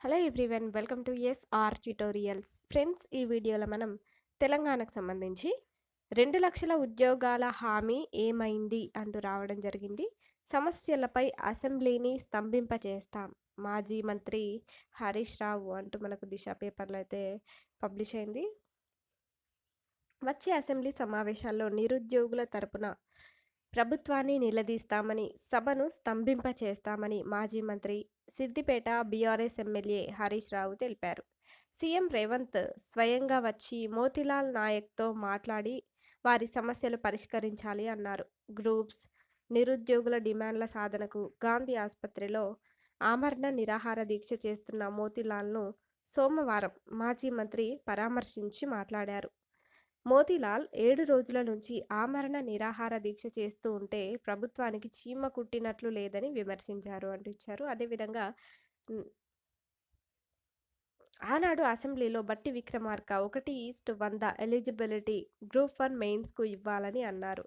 Hello everyone welcome to S R tutorials friends ఈ వీడియోలో మనం తెలంగాణకు సంబంధించి రెండు లక్షల ఉద్యోగాల హామీ ఏమైంది అంటూ రావడం జరిగింది. సమస్యలపై అసెంబ్లీని స్తంభింపచేస్తాం. మాజీ మంత్రి హరీష్ రావు అంటూ మనకు దిశ పేపర్లో అయితే పబ్లిష్ అయింది. వచ్చే అసెంబ్లీ సమావేశాల్లో నిరుద్యోగుల తరపున ప్రభుత్వాన్ని నిలదీస్తామని సభను స్తంభింపచేస్తామని మాజీ మంత్రి సిద్దిపేట బీఆర్ఎస్ ఎమ్మెల్యే హరీష్ రావు తెలిపారు. సీఎం రేవంత్ స్వయంగా వచ్చి మోతిలాల్ నాయక్తో మాట్లాడి వారి సమస్యలు పరిష్కరించాలి అన్నారు. గ్రూప్స్ నిరుద్యోగుల డిమాండ్ల సాధనకు గాంధీ ఆసుపత్రిలో ఆమరణ నిరాహార దీక్ష చేస్తున్న మోతిలాల్ను సోమవారం మాజీ మంత్రి పరామర్శించి మాట్లాడారు. మోతీలాల్ ఏడు రోజుల నుంచి ఆమరణ నిరాహార దీక్ష చేస్తూ ఉంటే ప్రభుత్వానికి చీమ కుట్టినట్లు లేదని విమర్శించారు అంటూ ఇచ్చారు అదేవిధంగా ఆనాడు అసెంబ్లీలో బట్టి విక్రమార్క ఒకటి ఈస్ట్ వంద ఎలిజిబిలిటీ గ్రూప్ వన్ మెయిన్స్కు ఇవ్వాలని అన్నారు.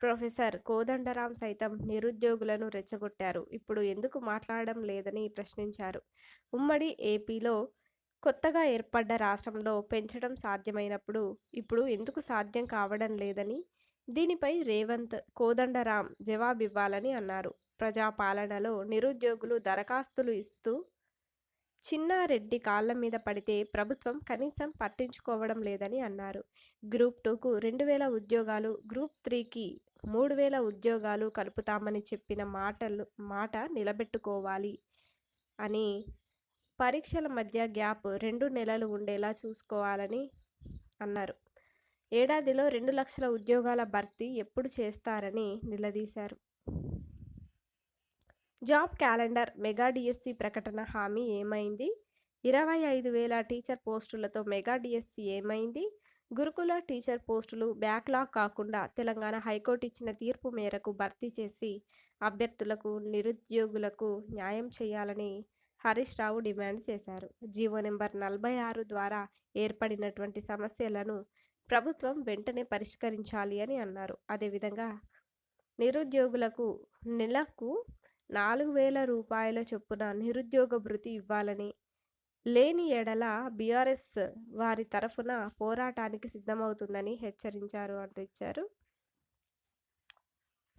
ప్రొఫెసర్ కోదండరాం సైతం నిరుద్యోగులను రెచ్చగొట్టారు. ఇప్పుడు ఎందుకు మాట్లాడడం లేదని ప్రశ్నించారు. ఉమ్మడి ఏపీలో కొత్తగా ఏర్పడ్డ రాష్ట్రంలో పెంచడం సాధ్యమైనప్పుడు ఇప్పుడు ఎందుకు సాధ్యం కావడం లేదని దీనిపై రేవంత్ కోదండరాం జవాబివ్వాలని అన్నారు. ప్రజాపాలనలో నిరుద్యోగులు దరఖాస్తులు ఇస్తూ చిన్నారెడ్డి కాళ్ళ మీద పడితే ప్రభుత్వం కనీసం పట్టించుకోవడం లేదని అన్నారు. గ్రూప్ టూకు రెండు వేల ఉద్యోగాలు గ్రూప్ త్రీకి మూడు వేల ఉద్యోగాలు కలుపుతామని చెప్పిన మాటలు మాట నిలబెట్టుకోవాలి అని పరీక్షల మధ్య గ్యాప్ రెండు నెలలు ఉండేలా చూసుకోవాలని అన్నారు. ఏడాదిలో రెండు లక్షల ఉద్యోగాల భర్తీ ఎప్పుడు చేస్తారని నిలదీశారు. జాబ్ క్యాలెండర్ మెగా డిఎస్సి ప్రకటన హామీ ఏమైంది? ఇరవై ఐదు వేల టీచర్ పోస్టులతో మెగా డిఎస్సి ఏమైంది? గురుకుల టీచర్ పోస్టులు బ్యాక్లాగ్ కాకుండా తెలంగాణ హైకోర్టు ఇచ్చిన తీర్పు మేరకు భర్తీ చేసి అభ్యర్థులకు నిరుద్యోగులకు న్యాయం చేయాలని హరీష్ రావు డిమాండ్ చేశారు. జీవో నెంబర్ నలభై ఆరు ద్వారా ఏర్పడినటువంటి సమస్యలను ప్రభుత్వం వెంటనే పరిష్కరించాలి అని అన్నారు. అదేవిధంగా నిరుద్యోగులకు నెలకు నాలుగు వేల రూపాయల చొప్పున నిరుద్యోగ భృతి ఇవ్వాలని లేని ఎడల బీఆర్ఎస్ వారి తరఫున పోరాటానికి సిద్ధమవుతుందని హెచ్చరించారు అంటూ ఇచ్చారు.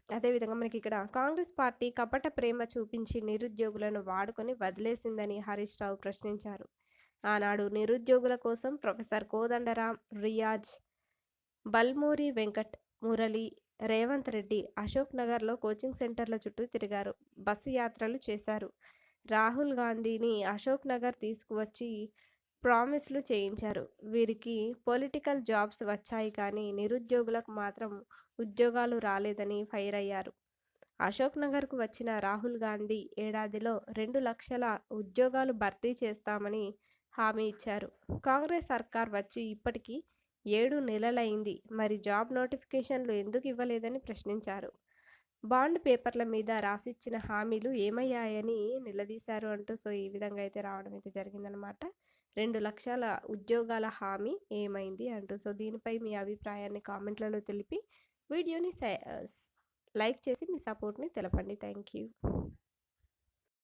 అదేవిధంగా మనకి ఇక్కడ కాంగ్రెస్ పార్టీ కపట ప్రేమ చూపించి నిరుద్యోగులను వాడుకొని వదిలేసిందని హరీష్ రావు ప్రశ్నించారు. ఆనాడు నిరుద్యోగుల కోసం ప్రొఫెసర్ కోదండరాం రియాజ్ బల్మూరి వెంకట్ మురళి రేవంత్ రెడ్డి అశోక్ నగర్లో కోచింగ్ సెంటర్ల చుట్టూ తిరిగారు. బస్సు యాత్రలు చేశారు. రాహుల్ గాంధీని అశోక్ నగర్ తీసుకువచ్చి ప్రామిస్లు చేయించారు. వీరికి పొలిటికల్ జాబ్స్ వచ్చాయి కానీ నిరుద్యోగులకు మాత్రం ఉద్యోగాలు రాలేదని ఫైర్ అయ్యారు. అశోక్ నగర్కు వచ్చిన రాహుల్ గాంధీ ఏడాదిలో రెండు లక్షల ఉద్యోగాలు భర్తీ చేస్తామని హామీ ఇచ్చారు. కాంగ్రెస్ సర్కార్ వచ్చి ఇప్పటికీ ఏడు నెలలైంది. మరి జాబ్ నోటిఫికేషన్లు ఎందుకు ఇవ్వలేదని ప్రశ్నించారు. బాండ్ పేపర్ల మీద రాసిచ్చిన హామీలు ఏమయ్యాయని నిలదీశారు అంటూ సో ఈ విధంగా అయితే రావడం అయితే జరిగిందనమాట రెండు లక్షల ఉద్యోగాల హామీ ఏమైంది అంటూ సో దీనిపై మీ అభిప్రాయాన్ని కామెంట్లలో తెలిపి వీడియోని లైక్ చేసి మీ సపోర్ట్ని తెలపండి. Thank you